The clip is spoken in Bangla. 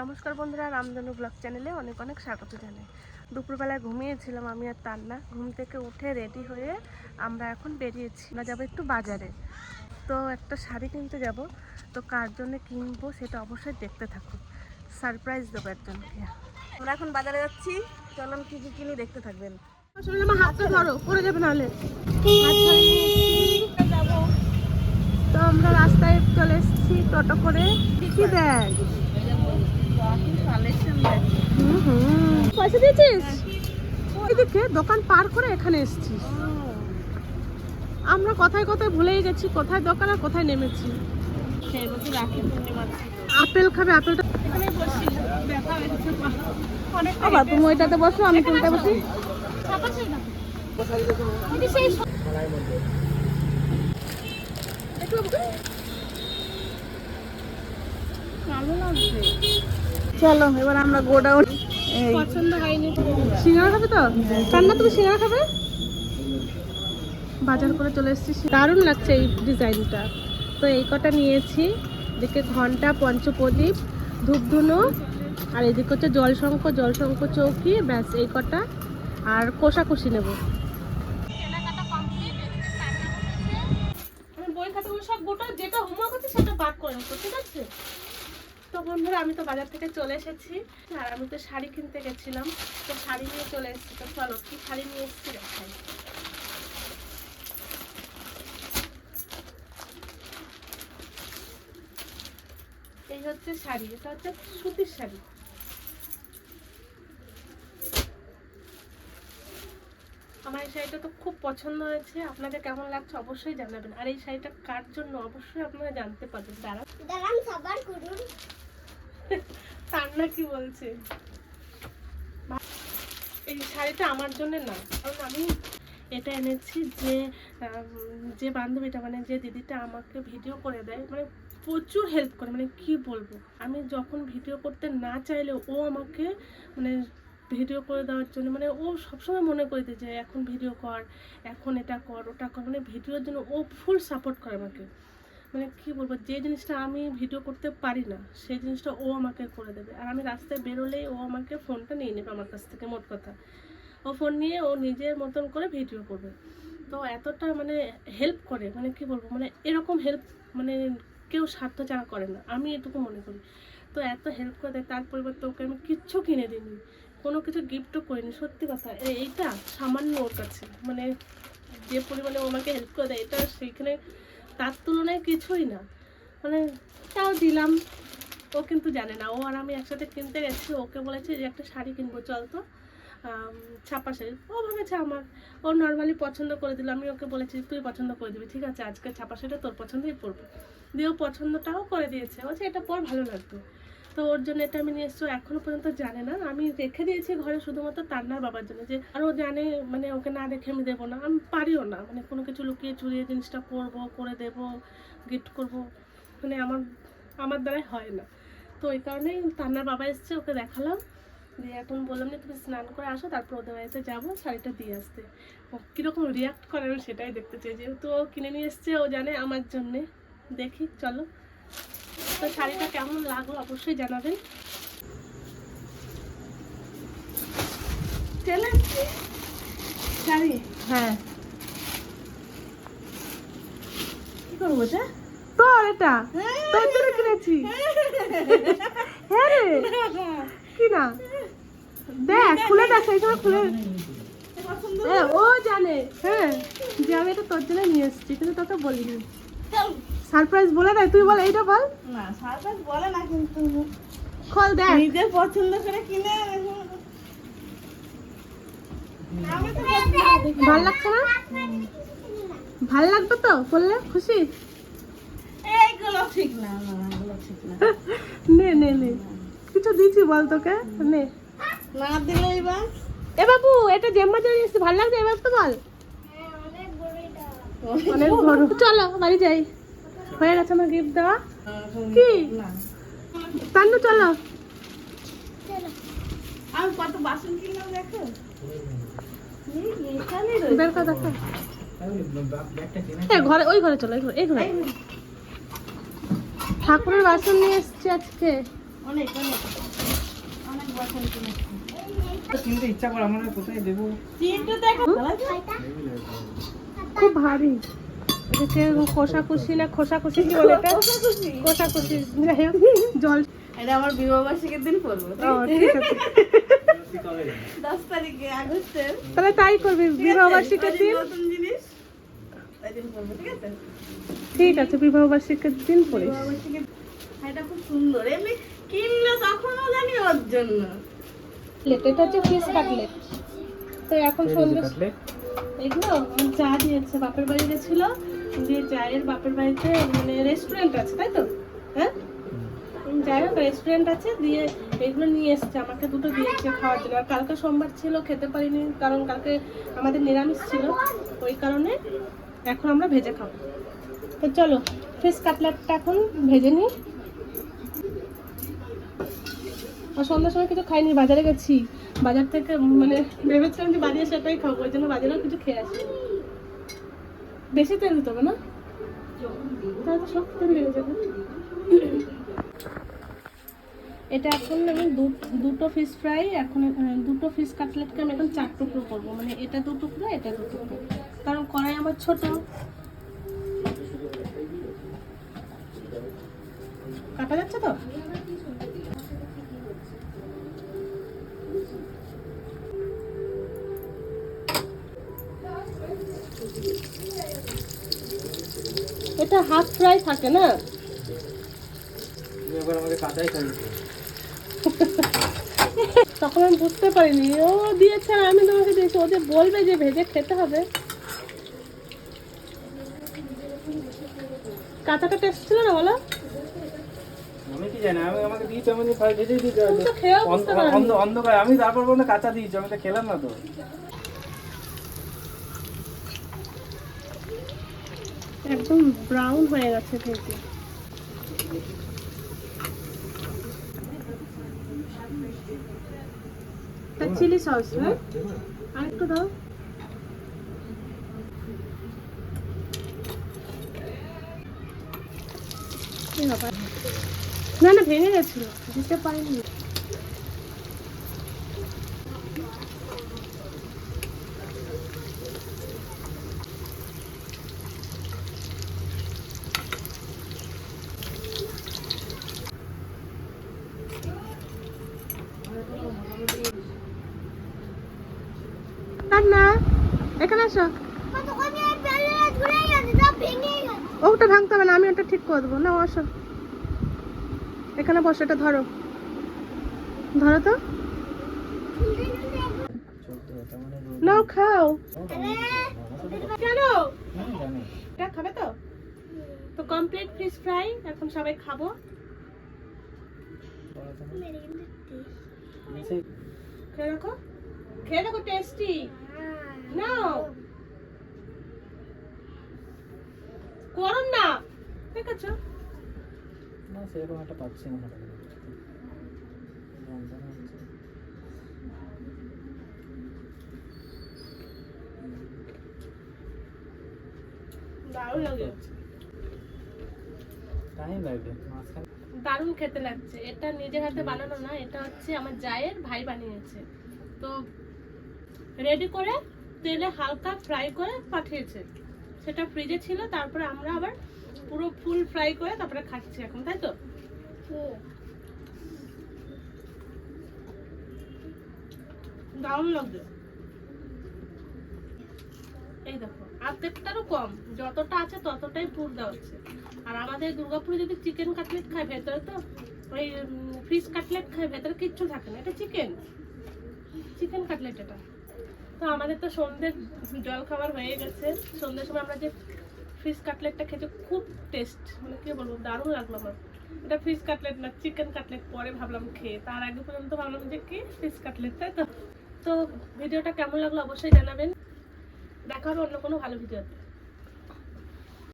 নমস্কার বন্ধুরা, রামধনু ব্লগ চ্যানেলে অনেক অনেক স্বাগত জানাই। দুপুরবেলায় ঘুমিয়েছিলাম আমি আর তান্না। ঘুম থেকে উঠে রেডি হয়ে আমরা এখন বেরিয়েছি। আমরা যাব একটু বাজারে। তো একটা শাড়ি কিনতে যাব। তো কার জন্য কিনবো সেটা অবশ্যই দেখতে থাকুন সারপ্রাইজ দেবো একজনকে। আমরা এখন বাজারে যাচ্ছি। চলুন কি কি কিনি দেখতে থাকবেন। যাবে নাহলে। তো আমরা রাস্তায় চলে এসেছি টোটো করে। কি হুম পয়সা দিয়েছিস? এদিকে দোকান পার করে এখানে এসেছিস। আমরা কোথায় কোথায় ভুলেই গেছি, কোথায় দোকান আর কোথায় নেমেছি। আপেল খাবে, আপেলটা বাবা বসো, আমি কোনটা বসি। চলো এবার আমরা গোডাউন পছন্দ হয়নি। সিঙ্গারা খাবে তো? কান্না তুমি সিঙ্গারা খাবে? বাজার করে চলে এসেছি। দারুণ লাগছে এই ডিজাইনটা। তো এই কটা নিয়েছি। এদিকে ঘণ্টা পঞ্চপ্রদীপ ধূপধুনো আর এদিকে হচ্ছে জলশঙ্খ জলশঙ্খ চৌকি ব্যাস এই কটা। আর কোষাকুষি নেব। আমি বই খাতাগুলো সব গোটা যেটা হোমওয়ার্ক আছে সেটা বাদ করে ঠিক বন্ধুরা, আমি তো বাজার থেকে চলে এসেছি। আর আমি তো শাড়ি কিনতে গেছিলাম। তো শাড়ি নিয়ে চলে এসেছি। তো চলো, কি শাড়ি নিয়ে এসেছি দেখাই। এই হচ্ছে শাড়ি, এটা হচ্ছে সুতির শাড়ি। আমার এই শাড়িটা তো খুব পছন্দ হয়েছে। আপনাদের কেমন লাগছে অবশ্যই জানাবেন। আর এই শাড়িটা কার জন্য? অবশ্যই আপনারা জানতে পারবেন। দাঁড়া দাঁড়ান সবার করুন তার না কি বলছে? এই শাড়িটা আমার জন্য না, কারণ আমি এটা এনেছি যে যে বান্ধবীটা মানে যে দিদিটা আমাকে ভিডিও করে দেয় মানে প্রচুর হেল্প করে মানে কি বলব? আমি যখন ভিডিও করতে না চাইলে ও আমাকে মানে ভিডিও করে দেওয়ার জন্য মানে ও সবসময় মনে করে দিই যে, এখন ভিডিও কর, এখন এটা কর, ওটা কর। মানে ভিডিওর জন্য ও ফুল সাপোর্ট করে আমাকে। মানে কি বলব, যে জিনিসটা আমি ভিডিও করতে পারি না, সেই জিনিসটা ও আমাকে করে দেবে। আর আমি রাস্তায় বেরোলেই ও আমাকে ফোনটা নিয়ে নেবে আমার কাছ থেকে, মোট কথা। ও ফোন নিয়ে ও নিজের মতন করে ভিডিও করবে। তো এতটা মানে হেল্প করে মানে কি বলব মানে এরকম হেল্প মানে কেউ স্বার্থ ছাড়া করে না। আমি এটুকু মনে করি। তো এত হেল্প করে দেয়, তার পরিবর্তে ওকে আমি কিচ্ছু কিনে দিইনি। কোনো কিছু গিফটও করিনি, সত্যি কথা। এইটা সামান্য ওর কাছে। মানে যে পরিমাণে ও আমাকে হেল্প করে দেয়, এটা সেইখানে তার তুলনায় কিছুই না। মানে তাও দিলাম। ও কিন্তু জানে না। ও আর আমি একসাথে কিনতে গেছি। ওকে বলেছে যে, একটা শাড়ি কিনবো, চল তো। ছাপা শাড়ি। ও ভেবেছে আমার। ও নর্মালি পছন্দ করে দিল। আমি ওকে বলেছি, তুই পছন্দ করে দিবি, ঠিক আছে? আজকে ছাপা শাড়িটা তোর পছন্দই পরবো। দিয়ে ও পছন্দটাও করে দিয়েছে। বলছে, এটা পর ভালো লাগবে। তো ওর জন্য এটা আমি নিয়ে এসছি। ও এখনও পর্যন্ত জানে না। আমি রেখে দিয়েছি ঘরে শুধুমাত্র তান্নার বাবার জন্য যে আর ও জানে মানে ওকে না দেখে আমি দেবো না। আমি পারিও না। মানে কোনো কিছু লুকিয়ে চুরিয়ে জিনিসটা করব, করে দেবো গিফট করব। মানে আমার আমার দ্বারাই হয় না। তো ওই কারণেই তান্নার বাবা এসছে, ওকে দেখালাম। দিয়ে এখন বললাম যে, তুমি স্নান করে আসো, তারপর ওদের বাড়িতে যাব, শাড়িটা দিয়ে আসতে। ও কীরকম রিয়াক্ট করে আমি সেটাই দেখতে চাই। যেহেতু ও কিনে নিয়ে এসছে, ও জানে আমার জন্যে। দেখি, চলো। তো শাড়িটা কেমন লাগল অবশ্যই জানাবেন। শাড়ি? হ্যাঁ। কি করব এটা? তোর এটা? তোর জন্য কিনেছি। হ্যাঁ রে। কি না? দেখ খুলে দেখ। সেই সময় খুলে হ্যাঁ ও জানে। হ্যাঁ যে আমি এটা তোর জন্য নিয়ে এসেছি কিন্তু তোকে বলিনি। সারপ্রাইজ বলে দেয় তুই বল এইটা বল। না সারপ্রাইজ বলে না কিন্তু। খোল দেখ। নিজের পছন্দ করে কিনে তো ভালো লাগছে না? ভালো লাগবে তো বললে খুশি? এইগুলো ঠিক না না না, এগুলো ঠিক না। নে নে নে। কিছু দিছি বল তোকে নে। না দিলে এবার? এ বাবু এটা জেম্মা জন্য এসেছি ভালো লাগছে এবার তো বল। অনেক বড়। চলো বাড়ি যাই। হয়ে গেছে আমার গিফট দেওয়া? কি? না তান্নু চলো। আমি কত বাসন কিনলাম দেখো? এই, বের করে। দেখো ঘরে ওই ঘরে চলো এই ঘরে এই ঘরে। ঠাকুরের বাসন নিয়ে এসেছি আজকে। অনেক অনেক। অনেক বছর কিনেছি। ইচ্ছা করে আমার কোথায় দেবো? দেখো। খুব ভারী। এটাকে কষাকুষি না খোসাকুষি কি বলে এটা? যাই হোক জল। এটা আমার বিবাহ বার্ষিকীর দিন পরবো ও, ঠিক আছে। দশ তারিখে আগস্টের। তাহলে তাই করবি ঠিক আছে? বিবাহ বার্ষিকীর দিন? নতুন জিনিস ঠিক আছে? ঠিক বিবাহ বার্ষিকীর দিন পড়িস। এটা খুব সুন্দর এমনি কিনলে তখনও জানি ওর জন্য। এটা হচ্ছে ফিশ কাটলেট তো এখন সন্ধ্যে এগুলো যা দিয়েছে বাপের বাড়ি গেছিল দিয়ে জায়ের বাপের বাড়িতে মানে রেস্টুরেন্ট আছে তাই তো? হ্যাঁ? যাই হোক রেস্টুরেন্ট আছে দিয়ে এগুলো নিয়ে এসছে আমাকে দুটো দিয়েছে খাওয়ার জন্য। আর কালকে সোমবার ছিল খেতে পারিনি কারণ কালকে আমাদের নিরামিষ ছিল। ওই কারণে এখন আমরা ভেজে খাব। তো চলো ফিশ কাটলেটটা এখন ভেজে নিই। আর সন্ধ্যার সময় কিছু খাইনি বাজারে গেছি। বাজার থেকে মানে ভেবেছিলাম যে বাড়ি এসে এটাই খাব ওই জন্য বাজারেও কিছু খেয়ে আসি বেশি তেল দিতে হবে না? তাহলে শক্ত তেল লেগে যাবে। এটা এখন আমি দুটো ফিশ ফ্রাই এখন দুটো ফিশ কাটলেটকে আমি এখন চার টুকরো করব। মানে এটা দু টুকরো, এটা দু টুকরো। কারণ কড়াই আমার ছোট। কাটা যাচ্ছে তো? এটা হাফ ফ্রাই থাকে না? তখন আমি বুঝতে পারিনি। ও দিয়েছে আর আমি তোমাকে দিয়েছি। ও যে বলবে যে ভেজে খেতে হবে। কাঁচাটা টেস্ট ছিল না বলো? আমি কি জানি আমি আমাকে দিয়েছি আমি পারোনি। অন্ধ অন্ধকার আমি তারপর পর্যন্ত কাঁচা দিয়েছি আমি তো খেলাম না তো। একদম ব্রাউন হয়ে গেছে ভেজে। চিলি সস আর একটু দাও? না না, ভেঙে গেছিল, দিতে পারিনি কার না এখানে আসো। ওটা ভাঙতে হবে না, আমি ওটা ঠিক করে দেবো। না আসো। এখানে বসো, এটা ধরো। ধরো তো। নাও, খাও। খাবে তো? তো কমপ্লিট ফিশ ফ্রাই এখন সবাই খাব। খেয়ে দেখো। খেয়ে দেখো টেস্টি নাও করুন না। ঠিক আছে না সেরকম একটা পাচ্ছি না হঠাৎ করে। দারুণ লাগে। টাইম লাগবে দারুণ খেতে লাগছে। এটা নিজের হাতে বানানো না এটা হচ্ছে আমার জায়ের ভাই বানিয়েছে। তো রেডি করে তেলে হালকা ফ্রাই করে পাঠিয়েছে। সেটা ফ্রিজে ছিল, তারপরে আমরা আবার পুরো ফুল ফ্রাই করে তারপরে খাচ্ছি এখন, তাই তো? দারুণ লাগছে। এই দেখো অর্ধেকটারও কম, যতটা আছে ততটাই পুর দেওয়া হচ্ছে। আর আমাদের দুর্গাপুরে যদি চিকেন কাটলেট খায় ভেতরে তো, ওই ফিশ কাটলেট খায় ভেতরে কিচ্ছু থাকে না, এটা চিকেন চিকেন কাটলেট এটা। তো আমাদের তো সন্ধ্যের জল খাবার হয়ে গেছে। সন্ধ্যের সময় আমরা যে ফিশ কাটলেটটা খেতে খুব টেস্ট মানে কি বলব, দারুণ লাগল আমার। এটা ফিশ কাটলেট না চিকেন কাটলেট পরে ভাবলাম খেয়ে। তার আগে পর্যন্ত ভাবলাম যে কি ফিশ কাটলেট তাই তো? তো ভিডিওটা কেমন লাগল অবশ্যই জানাবেন। দেখা হবে অন্য কোনো ভালো ভিডিওতে